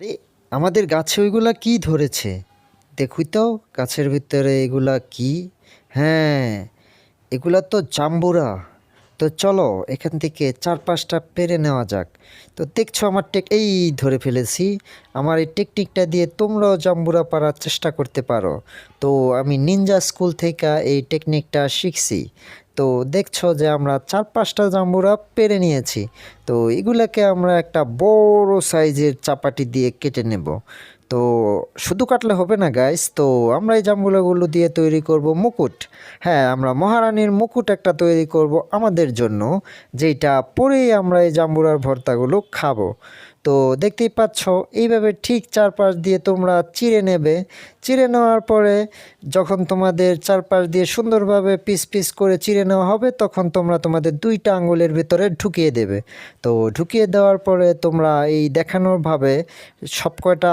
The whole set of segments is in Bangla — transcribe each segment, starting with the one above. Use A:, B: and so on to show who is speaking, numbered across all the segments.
A: আরে, আমাদের গাছে ওইগুলা কি ধরেছে? দেখুই তো, গাছের ভিতরে এগুলা কি? হ্যাঁ এগুলা তো জাম্বুরা। তো চলো, এখান থেকে চার পাঁচটা পেরে নেওয়া যাক। তো দেখছ, আমার টেক, এই ধরে ফেলেছি। আমার এই টেকনিকটা দিয়ে তোমরাও জাম্বুরা পারার চেষ্টা করতে পারো। তো আমি নিনজা স্কুল থেকে এই টেকনিকটা শিখছি। তো দেখছ যে আমরা চার পাঁচটা জাম্বুরা পেরে নিয়েছি। তো এগুলাকে আমরা একটা বড় সাইজের চাপাটি দিয়ে কেটে নেব। তো শুধু কাটলে হবে না গাইস তো আমরা এই জাম্বুরাগুলো দিয়ে তৈরি করব মুকুট। হ্যাঁ আমরা মহারানীর মুকুট একটা তৈরি করব আমাদের জন্য যেটা পরেই আমরা এই জাম্বুরার ভর্তাগুলো খাব। তো দেখতেই পাচ্ছ, এইভাবে ঠিক চারপাশ দিয়ে তোমরা চিড়ে নেবে। চিড়ে নেওয়ার পরে যখন তোমাদের চারপাশ দিয়ে সুন্দরভাবে পিস পিস করে চিড়ে নেওয়া হবে, তখন তোমরা তোমাদের দুইটা আঙুলের ভিতরে ঢুকিয়ে দেবে। তো ঢুকিয়ে দেওয়ার পরে তোমরা এই দেখানোরভাবে সব কয়টা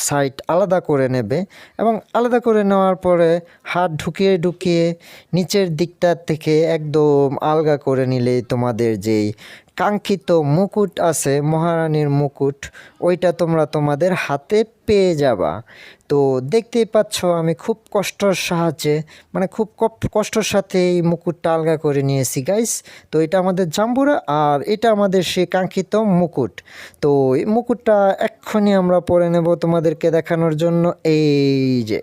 A: সাইট আলাদা করে নেবে এবং আলাদা করে নেওয়ার পরে হাত ঢুকিয়ে ঢুকিয়ে নিচের দিকটা থেকে একদম আলগা করে নিলে তোমাদের যেই কাঙ্ক্ষিত মুকুট আছে, মহারানীর মুকুট, ওইটা তোমরা তোমাদের হাতে পেয়ে যাবা। তো দেখতেই পাচ্ছ, আমি খুব কষ্টর সাহায্যে মানে খুব কষ্টর সাথে এই মুকুটটা আলগা করে নিয়েছি গাইস তো এটা আমাদের জাম্বুরা, আর এটা আমাদের সেই কাঙ্ক্ষিত মুকুট। তো এই মুকুটটা এক্ষুনি আমরা পরে নেব তোমাদেরকে দেখানোর জন্য। এই যে,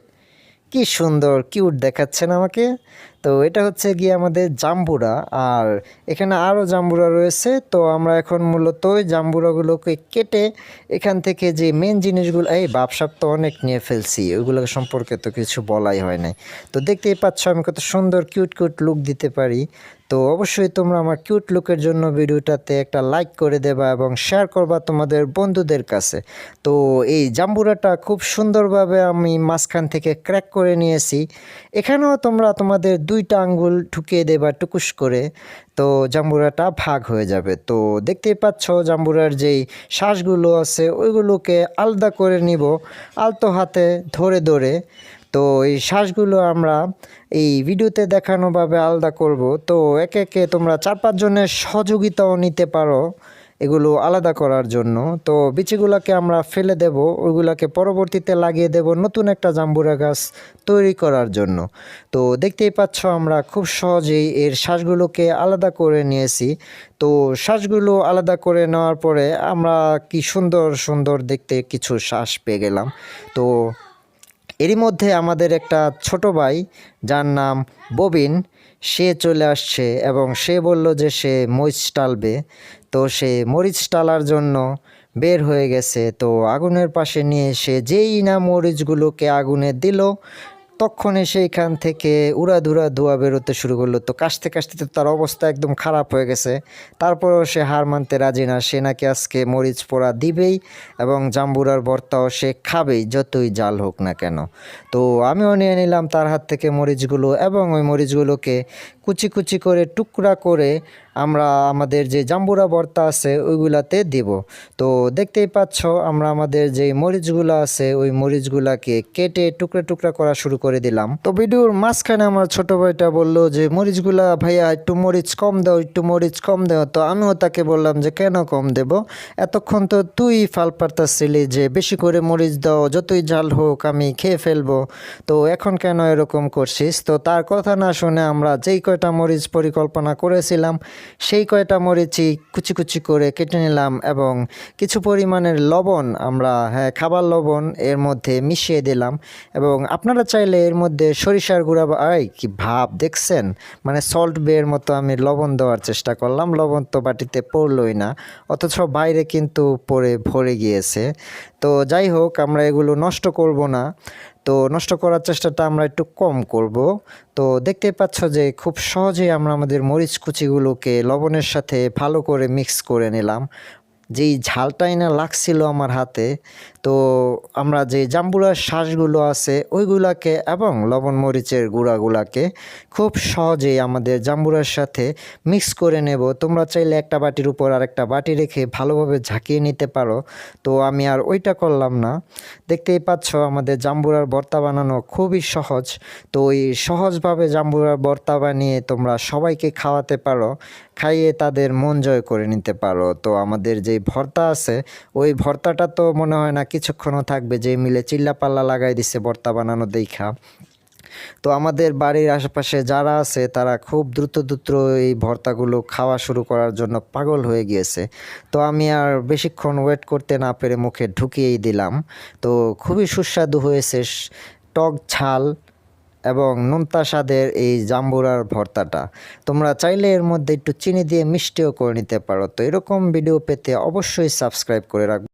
A: কি সুন্দর কিউট দেখাচ্ছেন আমাকে। তো এটা হচ্ছে গিয়ে আমাদের জাম্বুরা। আর এখানে আরও জাম্বুরা রয়েছে। তো আমরা এখন মূলত ওই জাম্বুরাগুলোকে কেটে এখান থেকে যে মেন জিনিসগুলো এই বাপসাপ তো অনেক নিয়ে ফেলছি ওইগুলো সম্পর্কে তো কিছু বলাই হয় নাই। তো দেখতেই পাচ্ছ আমি কত সুন্দর কিউট কিউট লুক দিতে পারি। তো অবশ্যই তোমরা আমার কিউট লুকের জন্য ভিডিওটাতে একটা লাইক করে দেবা এবং শেয়ার করবা তোমাদের বন্ধুদের কাছে। তো এই জাম্বুরাটা খুব সুন্দরভাবে আমি মাঝখান থেকে ক্র্যাক করে নিয়েছি। এখানেও তোমরা তোমাদের দুইটা আঙ্গুল ঢুকিয়ে দেবা টুকুস করে, তো জাম্বুরাটা ভাগ হয়ে যাবে। তো দেখতেই পাচ্ছ জাম্বুরার যেই শ্বাসগুলো আছে, ওইগুলোকে আলাদা করে নিব, আলতো হাতে ধরে ধরে। তো এই শ্বাসগুলো আমরা এই ভিডিওতে দেখানোভাবে আলাদা করব। তো একে একে তোমরা চার পাঁচজনের সহযোগিতাও নিতে পারো। এগুলো আলাদা করার জন্য। তো বিচিগুলোকে আমরা ফেলে দেব, ওইগুলোকে পরবর্তীতে লাগিয়ে দেব নতুন একটা জাম্বুরা গাছ তৈরি করার জন্য। তো দেখতেই পাচ্ছ আমরা খুব সহজেই এর শ্বাসগুলোকে আলাদা করে নিয়েছি। তো শ্বাসগুলো আলাদা করে নেওয়ার পরে আমরা কি সুন্দর সুন্দর দেখতে কিছু শ্বাস পেয়ে গেলাম। তো এরই মধ্যে আমাদের একটা ছোট ভাই, যার নাম ববিন সে চলে আসছে এবং সে বলল যে সে মরিচ টালবে। তো সে মরিচ টালার জন্য বের হয়ে গেছে। তো আগুনের পাশে নিয়ে সে যেই না মরিচগুলোকে আগুনে দিল তখনই সেইখান থেকে উড়াধুরা ধোয়া বেরোতে শুরু করল। তো কাশতে কাশতে তো তার অবস্থা একদম খারাপ হয়ে গেছে। তারপরেও সে হার মানতে রাজি না। সে নাকি আজকে মরিচ পোড়া দিবেই এবং জাম্বুরার ভর্তাও সে খাবেই, যতই জাল হোক না কেন। তো আমিও নিয়ে নিলাম তার হাত থেকে মরিচগুলো এবং ওই মরিচগুলোকে কুচি কুচি করে, টুকরা করে আমরা আমাদের যে জাম্বুরা ভর্তা আছে, ওইগুলাতে দিব। তো দেখতেই পাচ্ছ, আমরা আমাদের যে মরিচগুলো আছে, ওই মরিচগুলাকে কেটে টুকরা টুকরা করা শুরু করে দিলাম। তো ভিডিওর মাঝখানে আমার ছোট ভাইটা বলল যে, মরিচগুলা ভাইয়া একটু মরিচ কম দাও, একটু মরিচ কম দাও। তো আমিও তাকে বললাম যে, কেন কম দেব? এতক্ষণ তো তুই ফাল পারতাছিলি যে, বেশি করে মরিচ দাও, যতই ঝাল হোক আমি খেয়ে ফেলব। তো এখন কেন এরকম করছিস? তো তার কথা না শুনে আমরা যেই কয়টা মরিচ পরিকল্পনা করেছিলাম, সেই কয়টা মরিচই কুচি কুচি করে কেটে নিলাম এবং কিছু পরিমাণের লবণ আমরা হ্যাঁ খাবার লবণ এর মধ্যে মিশিয়ে দিলাম এবং আপনারা চাইলে এর মধ্যে সরিষার গুঁড়া বা কি ভাব দেখছেন? মানে সল্ট বের মতো আমি লবণ দেওয়ার চেষ্টা করলাম, লবণ তো বাটিতে পড়লই না, অথচ বাইরে কিন্তু পড়ে, ভরে গিয়েছে। তো যাই হোক, আমরা এগুলো নষ্ট করব না। তো নষ্ট করার চেষ্টাটা আমরা একটু কম করব। তো দেখতে পাচ্ছ যে খুব সহজেই আমরা আমাদের মরিচ কুচিগুলোকে লবণের সাথে ভালো করে মিক্স করে নিলাম। যেই ঝালটাই না লাগছিল আমার হাতে, তো আমরা যে জাম্বুরার শ্বাসগুলো আছে, ওইগুলাকে এবং লবণ মরিচের গুঁড়াগুলাকে খুব সহজেই আমাদের জাম্বুরার সাথে মিক্স করে নেব। তোমরা চাইলে একটা বাটির উপর আর একটা বাটি রেখে ভালোভাবে ঝাঁকিয়ে নিতে পারো। তো আমি আর ওইটা করলাম না। দেখতেই পাচ্ছ আমাদের জাম্বুরার ভর্তা বানানো খুবই সহজ। তো ওই সহজভাবে জাম্বুরার ভর্তা বানিয়ে তোমরা সবাইকে খাওয়াতে পারো, খাইয়ে তাদের মন জয় করে নিতে পারো। তো আমাদের যেই ভর্তা আছে, ওই ভর্তাটা তো মনে হয় না কিছুক্ষণও থাকবে, যে মিলে চিল্লাপাল্লা লাগাই দিচ্ছে ভর্তা বানানো দেখা। তো আমাদের বাড়ির আশেপাশে যারা আছে, তারা খুব দ্রুত দ্রুত এই ভর্তাগুলো খাওয়া শুরু করার জন্য পাগল হয়ে গিয়েছে। তো আমি আর বেশিক্ষণ ওয়েট করতে না পেরে মুখে ঢুকিয়েই দিলাম। তো খুবই সুস্বাদু হয়েছে টক ঝাল এবং নোনতা স্বাদের এই জাম্বুরার ভর্তাটা। তোমরা চাইলে এর মধ্যে একটু চিনি দিয়ে মিষ্টিও করে নিতে পারো। তো এরকম ভিডিও পেতে অবশ্যই সাবস্ক্রাইব করে রাখবে।